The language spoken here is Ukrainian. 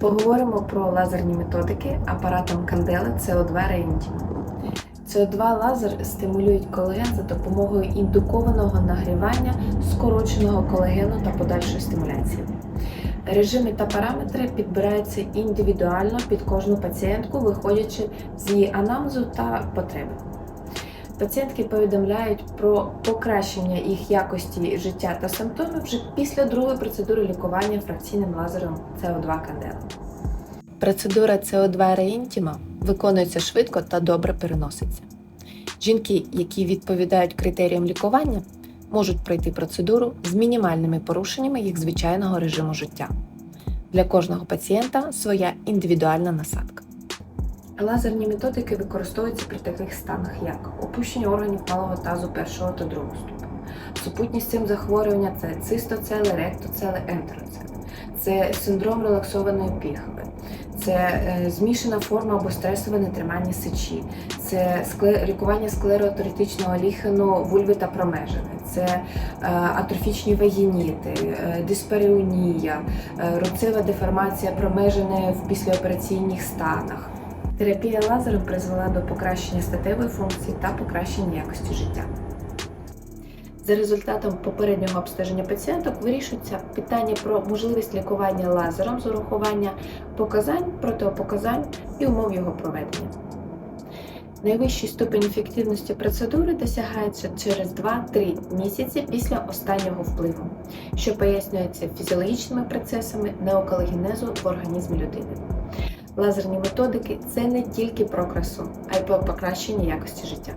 Поговоримо про лазерні методики апаратом Candela CO2 Reintime. CO2 лазер стимулюють колаген за допомогою індукованого нагрівання, скороченого колагену та подальшої стимуляції. Режими та параметри підбираються індивідуально під кожну пацієнтку, виходячи з її анамнезу та потреби. Пацієнтки повідомляють про покращення їх якості життя та симптомів вже після другої процедури лікування фракційним лазером CO2 Candela. Процедура CO2 Reintima виконується швидко та добре переноситься. Жінки, які відповідають критеріям лікування, можуть пройти процедуру з мінімальними порушеннями їх звичайного режиму життя. Для кожного пацієнта своя індивідуальна насадка. Лазерні методики використовуються при таких станах, як опущення органів малого тазу першого та другого ступеня. Супутність цим захворювання це цистоцели, ректоцели, ентероцели. Це синдром релаксованої піхви, це е, змішана форма або стресове нетримання сечі, це лікування склероатеритичного ліхену вульви та промежини, це е, атрофічні вагініти, е, дисперіонія, рубцева деформація промежини в післяопераційних станах. Терапія лазером призвела до покращення статевої функції та покращення якості життя. За результатом попереднього обстеження пацієнток вирішується питання про можливість лікування лазером з урахування показань, протипоказань і умов його проведення. Найвищий ступень ефективності процедури досягається через 2-3 місяці після останнього впливу, що пояснюється фізіологічними процесами неоколагенезу в організмі людини. Лазерні методики це не тільки про красу, а й про покращення якості життя.